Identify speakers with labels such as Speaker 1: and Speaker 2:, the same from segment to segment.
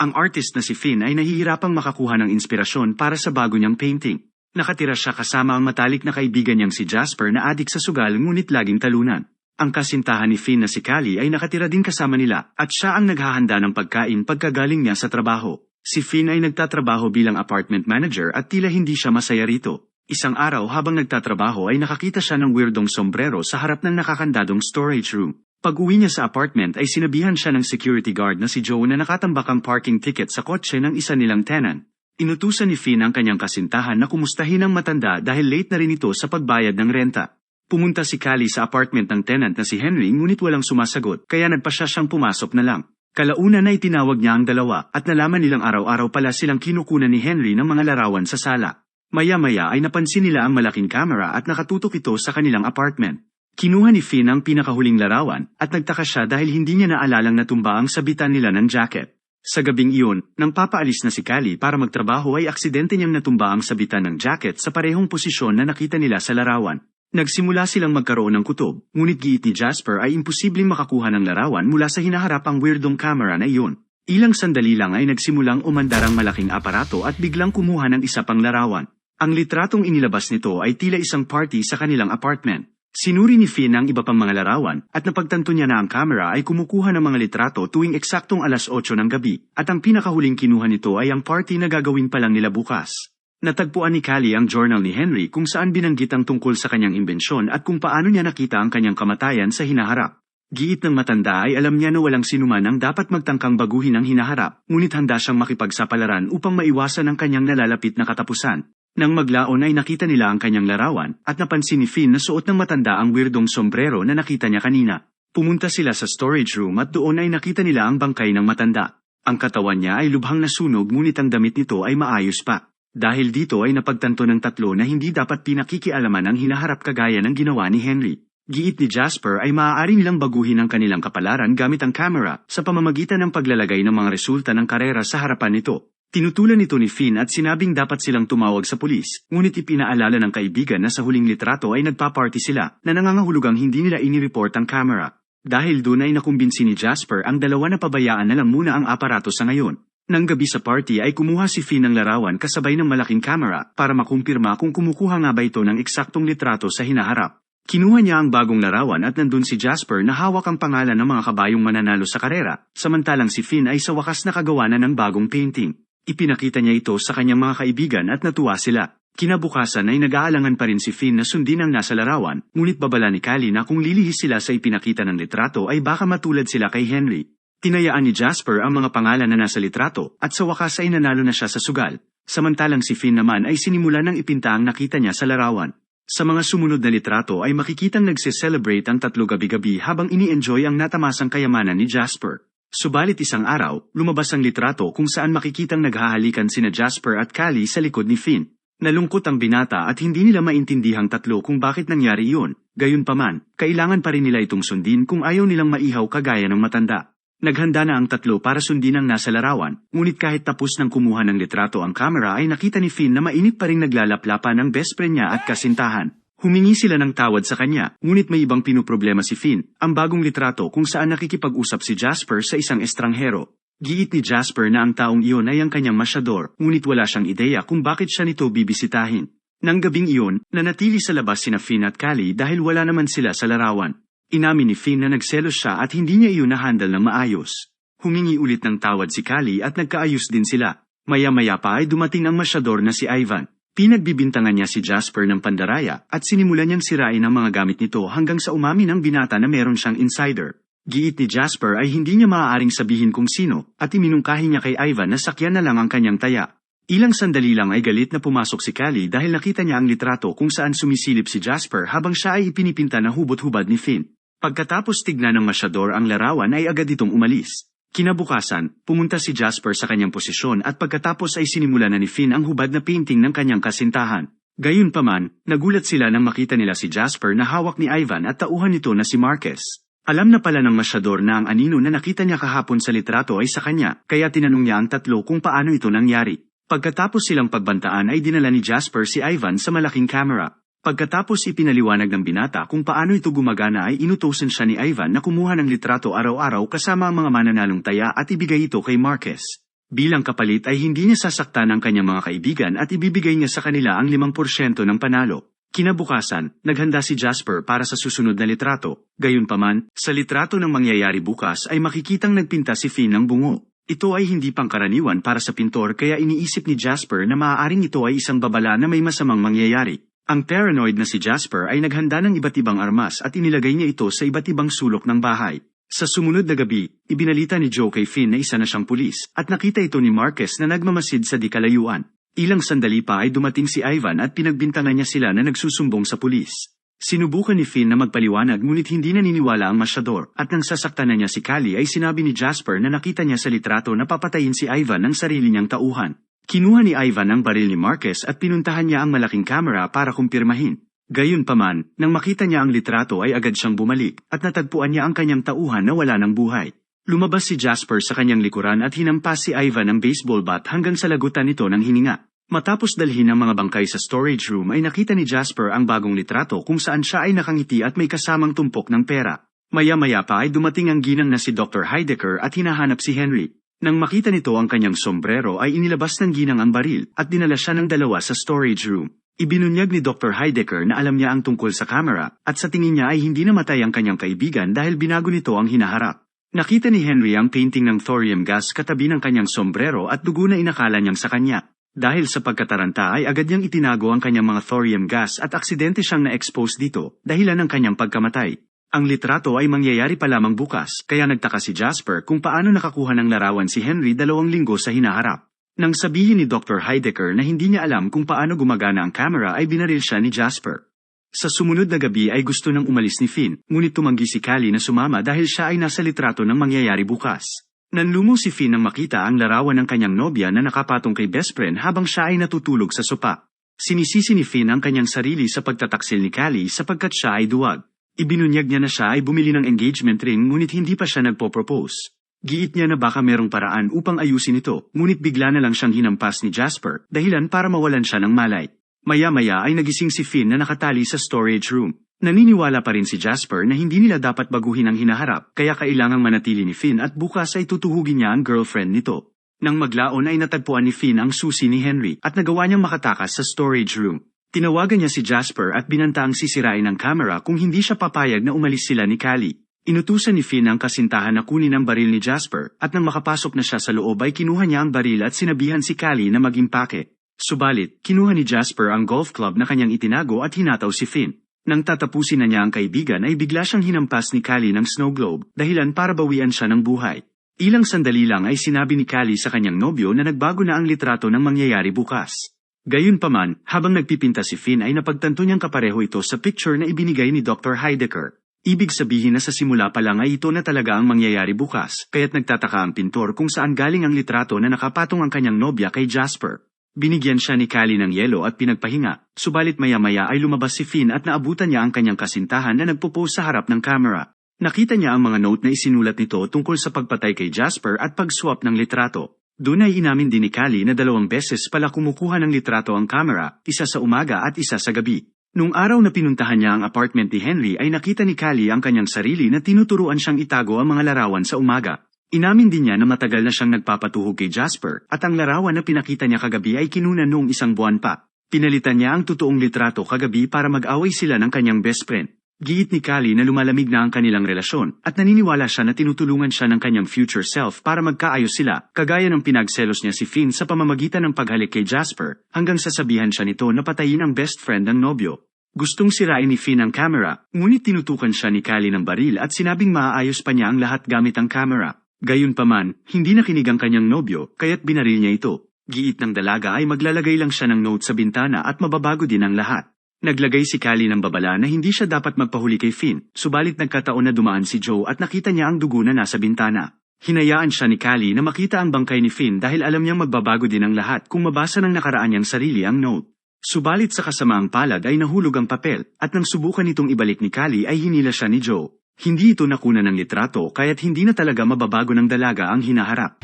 Speaker 1: Ang artist na si Finn ay nahihirapang makakuha ng inspirasyon para sa bago niyang painting. Nakatira siya kasama ang matalik na kaibigan niyang si Jasper na adik sa sugal ngunit laging talunan. Ang kasintahan ni Finn na si Callie ay nakatira din kasama nila at siya ang naghahanda ng pagkain pagkagaling niya sa trabaho. Si Finn ay nagtatrabaho bilang apartment manager at tila hindi siya masaya rito. Isang araw habang nagtatrabaho ay nakakita siya ng weirdong sombrero sa harap ng nakakandadong storage room. Pag uwi niya sa apartment ay sinabihan siya ng security guard na si Joe na nakatambak ang parking ticket sa kotse ng isa nilang tenant. Inutusan ni Finn ang kanyang kasintahan na kumustahin ang matanda dahil late na rin ito sa pagbayad ng renta. Pumunta si Callie sa apartment ng tenant na si Henry ngunit walang sumasagot kaya nagpasya siyang pumasok na lang. Kalauna na itinawag niya ang dalawa at nalaman nilang araw-araw pala silang kinukunan ni Henry ng mga larawan sa sala. Maya-maya ay napansin nila ang malaking camera at nakatutok ito sa kanilang apartment. Kinuha ni Finn ang pinakahuling larawan at nagtaka siya dahil hindi niya naalalang natumba ang sabitan nila ng jacket. Sa gabing iyon, nang papaalis na si Callie para magtrabaho ay aksidente niyang natumba ang sabitan ng jacket sa parehong posisyon na nakita nila sa larawan. Nagsimula silang magkaroon ng kutob, ngunit giit ni Jasper ay imposibleng makakuha ng larawan mula sa hinaharapang weirdong camera na iyon. Ilang sandali lang ay nagsimulang umandar ang malaking aparato at biglang kumuha ng isa pang larawan. Ang litratong inilabas nito ay tila isang party sa kanilang apartment. Sinuri ni Finn ang iba pang mga larawan at napagtanto niya na ang camera ay kumukuha ng mga litrato tuwing eksaktong alas 8 ng gabi at ang pinakahuling kinuha nito ay ang party na gagawin pa lang nila bukas. Natagpuan ni Callie ang journal ni Henry kung saan binanggit ang tungkol sa kanyang imbensyon at kung paano niya nakita ang kanyang kamatayan sa hinaharap. Giit ng matanda ay alam niya na walang sinuman ang dapat magtangkang baguhin ang hinaharap, ngunit handa siyang makipagsapalaran upang maiwasan ang kanyang nalalapit na katapusan. Nang maglaon ay nakita nila ang kanyang larawan at napansin ni Finn na suot ng matanda ang weirdong sombrero na nakita niya kanina. Pumunta sila sa storage room at doon ay nakita nila ang bangkay ng matanda. Ang katawan niya ay lubhang nasunog ngunit ang damit nito ay maayos pa. Dahil dito ay napagtanto ng tatlo na hindi dapat pinakikialaman ang hinaharap kagaya ng ginawa ni Henry. Giit ni Jasper ay maaari nilang baguhin ang kanilang kapalaran gamit ang camera sa pamamagitan ng paglalagay ng mga resulta ng karera sa harapan nito. Tinutulan ito ni Finn at sinabing dapat silang tumawag sa pulis, ngunit ipinaalala ng kaibigan na sa huling litrato ay nagpa-party sila na nangangahulugang hindi nila inireport ang camera. Dahil doon ay nakumbinsi ni Jasper ang dalawa na pabayaan na lang muna ang aparato sa ngayon. Nang gabi sa party ay kumuha si Finn ng larawan kasabay ng malaking camera para makumpirma kung kumukuha nga ba ito ng eksaktong litrato sa hinaharap. Kinuha niya ang bagong larawan at nandun si Jasper na hawak ang pangalan ng mga kabayong mananalo sa karera, samantalang si Finn ay sa wakas nakagawa na ng bagong painting. Ipinakita niya ito sa kanyang mga kaibigan at natuwa sila. Kinabukasan ay nag-aalangan pa rin si Finn na sundin ang nasa larawan, ngunit babala ni Callie na kung lilihis sila sa ipinakita ng litrato ay baka matulad sila kay Henry. Tinayaan ni Jasper ang mga pangalan na nasa litrato at sa wakas ay nanalo na siya sa sugal. Samantalang si Finn naman ay sinimula ng ipinta ang nakita niya sa larawan. Sa mga sumunod na litrato ay makikitang nagse-celebrate ang tatlo gabi-gabi habang ini-enjoy ang natamasang kayamanan ni Jasper. Subalit isang araw, lumabas ang litrato kung saan makikitang naghahalikan sina Jasper at Callie sa likod ni Finn. Nalungkot ang binata at hindi nila maintindihang tatlo kung bakit nangyari iyon. Gayunpaman, kailangan pa rin nila itong sundin kung ayaw nilang maihaw kagaya ng matanda. Naghanda na ang tatlo para sundin ang nasa larawan, ngunit kahit tapos ng kumuha ng litrato ang camera ay nakita ni Finn na mainit pa rin naglalaplapan ng best friend niya at kasintahan. Humingi sila ng tawad sa kanya, ngunit may ibang pinuproblema si Finn, ang bagong litrato kung saan nakikipag-usap si Jasper sa isang estranghero. Giit ni Jasper na ang taong iyon ay ang kanyang masyador, ngunit wala siyang ideya kung bakit siya nito bibisitahin. Nang gabing iyon, nanatili sa labas sina Finn at Callie dahil wala naman sila sa larawan. Inamin ni Finn na nagselos siya at hindi niya iyon nahandle ng maayos. Humingi ulit ng tawad si Callie at nagkaayos din sila. Maya-maya pa ay dumating ang masyador na si Ivan. Pinagbibintangan niya si Jasper ng pandaraya at sinimulan niyang sirain ang mga gamit nito hanggang sa umami ng binata na meron siyang insider. Giit ni Jasper ay hindi niya maaaring sabihin kung sino at iminungkahi niya kay Ivan na sakyan na lang ang kanyang taya. Ilang sandali lang ay galit na pumasok si Callie dahil nakita niya ang litrato kung saan sumisilip si Jasper habang siya ay ipinipinta na hubot-hubad ni Finn. Pagkatapos tignan ng masyador ang larawan ay agad itong umalis. Kinabukasan, pumunta si Jasper sa kanyang posisyon at pagkatapos ay sinimula na ni Finn ang hubad na painting ng kanyang kasintahan. Gayunpaman, nagulat sila nang makita nila si Jasper na hawak ni Ivan at tauhan nito na si Marquez. Alam na pala ng masyador na ang anino na nakita niya kahapon sa litrato ay sa kanya, kaya tinanong niya ang tatlo kung paano ito nangyari. Pagkatapos silang pagbantaan ay dinala ni Jasper si Ivan sa malaking camera. Pagkatapos ipinaliwanag ng binata kung paano ito gumagana ay inutosan siya ni Ivan na kumuha ng litrato araw-araw kasama ang mga mananalong taya at ibigay ito kay Marquez. Bilang kapalit ay hindi niya sasaktan ang kanyang mga kaibigan at ibibigay niya sa kanila ang 5% ng panalo. Kinabukasan, naghanda si Jasper para sa susunod na litrato. Gayunpaman, sa litrato ng mangyayari bukas ay makikitang nagpinta si Finn ng bungo. Ito ay hindi pangkaraniwan para sa pintor kaya iniisip ni Jasper na maaaring ito ay isang babala na may masamang mangyayari. Ang paranoid na si Jasper ay naghanda ng iba't ibang armas at inilagay niya ito sa iba't ibang sulok ng bahay. Sa sumunod na gabi, ibinalita ni Joe kay Finn na isa na siyang pulis at nakita ito ni Marquez na nagmamasid sa di kalayuan. Ilang sandali pa ay dumating si Ivan at pinagbintangan niya sila na nagsusumbong sa pulis. Sinubukan ni Finn na magpaliwanag ngunit hindi naniniwala ang masyador at nang sasaktan na niya si Callie ay sinabi ni Jasper na nakita niya sa litrato na papatayin si Ivan ng sarili niyang tauhan. Kinuha ni Ivan ang baril ni Marquez at pinuntahan niya ang malaking kamera para kumpirmahin. Gayunpaman, nang makita niya ang litrato ay agad siyang bumalik at natagpuan niya ang kanyang tauhan na wala ng buhay. Lumabas si Jasper sa kanyang likuran at hinampas si Ivan ng baseball bat hanggang sa lagutan nito ng hininga. Matapos dalhin ang mga bangkay sa storage room ay nakita ni Jasper ang bagong litrato kung saan siya ay nakangiti at may kasamang tumpok ng pera. Maya-maya pa ay dumating ang ginang na si Dr. Heidecker at hinahanap si Henry. Nang makita nito ang kanyang sombrero ay inilabas ng ginang ang baril at dinala siya ng dalawa sa storage room. Ibinunyag ni Dr. Heidecker na alam niya ang tungkol sa camera at sa tingin niya ay hindi namatay ang kanyang kaibigan dahil binago nito ang hinaharap. Nakita ni Henry ang painting ng thorium gas katabi ng kanyang sombrero at dugo na inakala niyang sa kanya. Dahil sa pagkataranta ay agad niyang itinago ang kanyang mga thorium gas at aksidente siyang na-expose dito dahilan ng kanyang pagkamatay. Ang litrato ay mangyayari pa lamang bukas kaya nagtaka si Jasper kung paano nakakuha ng larawan si Henry dalawang linggo sa hinaharap. Nang sabihin ni Dr. Heidecker na hindi niya alam kung paano gumagana ang camera ay binaril siya ni Jasper. Sa sumunod na gabi ay gusto nang umalis ni Finn, ngunit tumanggi si Callie na sumama dahil siya ay nasa litrato ng mangyayari bukas. Nanlumo si Finn nang makita ang larawan ng kanyang nobya na nakapatong kay best friend habang siya ay natutulog sa sopa. Sinisisi ni Finn ang kanyang sarili sa pagtataksil ni Callie sapagkat siya ay duwag. Ibinunyag niya na siya ay bumili ng engagement ring ngunit hindi pa siya nagpo-propose. Giit niya na baka merong paraan upang ayusin ito, ngunit bigla na lang siyang hinampas ni Jasper, dahilan para mawalan siya ng malay. Maya-maya ay nagising si Finn na nakatali sa storage room. Naniniwala pa rin si Jasper na hindi nila dapat baguhin ang hinaharap, kaya kailangang manatili ni Finn at bukas ay tutuhugin niya ang girlfriend nito. Nang maglaon ay natagpuan ni Finn ang susi ni Henry at nagawa niyang makatakas sa storage room. Tinawagan niya si Jasper at binantaang sisirain ang camera kung hindi siya papayag na umalis sila ni Callie. Inutusan ni Finn ang kasintahan na kunin ang baril ni Jasper at nang makapasok na siya sa loob ay kinuha niya ang baril at sinabihan si Callie na mag-impake. Subalit, kinuha ni Jasper ang golf club na kanyang itinago at hinataw si Finn. Nang tatapusin na niya ang kaibigan ay bigla siyang hinampas ni Callie ng snow globe dahilan para bawian siya ng buhay. Ilang sandali lang ay sinabi ni Callie sa kanyang nobyo na nagbago na ang litrato ng mangyayari bukas. Gayunpaman, habang nagpipinta si Finn ay napagtanto niyang kapareho ito sa picture na ibinigay ni Dr. Heidecker. Ibig sabihin na sa simula pa lang ay ito na talaga ang mangyayari bukas, kaya't nagtataka ang pintor kung saan galing ang litrato na nakapatong ang kanyang nobya kay Jasper. Binigyan siya ni Callie ng yelo at pinagpahinga, subalit maya-maya ay lumabas si Finn at naabutan niya ang kanyang kasintahan na nagpo-pose sa harap ng camera. Nakita niya ang mga note na isinulat nito tungkol sa pagpatay kay Jasper at pag-swap ng litrato. Doon ay inamin din ni Callie na dalawang beses pala kumukuha ng litrato ang camera, isa sa umaga at isa sa gabi. Nung araw na pinuntahan niya ang apartment ni Henry ay nakita ni Callie ang kanyang sarili na tinuturuan siyang itago ang mga larawan sa umaga. Inamin din niya na matagal na siyang nagpapatuhog kay Jasper at ang larawan na pinakita niya kagabi ay kinuna noong isang buwan pa. Pinalitan niya ang totoong litrato kagabi para mag-away sila ng kanyang best friend. Giit ni Callie na lumalamig na ang kanilang relasyon at naniniwala siya na tinutulungan siya ng kanyang future self para magkaayos sila, kagaya ng pinagselos niya si Finn sa pamamagitan ng paghalik kay Jasper, hanggang sasabihan siya nito na patayin ang best friend ng nobyo. Gustong sirain ni Finn ang camera, ngunit tinutukan siya ni Callie ng baril at sinabing maaayos pa niya ang lahat gamit ang camera. Gayunpaman, hindi nakinig ang kanyang nobyo, kaya't binaril niya ito. Giit ng dalaga ay maglalagay lang siya ng note sa bintana at mababago din ang lahat. Naglagay si Callie ng babala na hindi siya dapat magpahuli kay Finn, subalit nagkataon na dumaan si Joe at nakita niya ang dugo na nasa bintana. Hinayaan siya ni Callie na makita ang bangkay ni Finn dahil alam niyang magbabago din ang lahat kung mabasa ng nakaraan niyang sarili ang note. Subalit sa kasamaang palad ay nahulog ang papel, at nang subukan itong ibalik ni Callie ay hinila siya ni Joe. Hindi ito nakuna ng litrato kaya't hindi na talaga mababago ng dalaga ang hinaharap.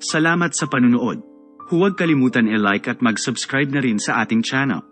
Speaker 1: Salamat sa panunood. Huwag kalimutan i-like at mag-subscribe na rin sa ating channel.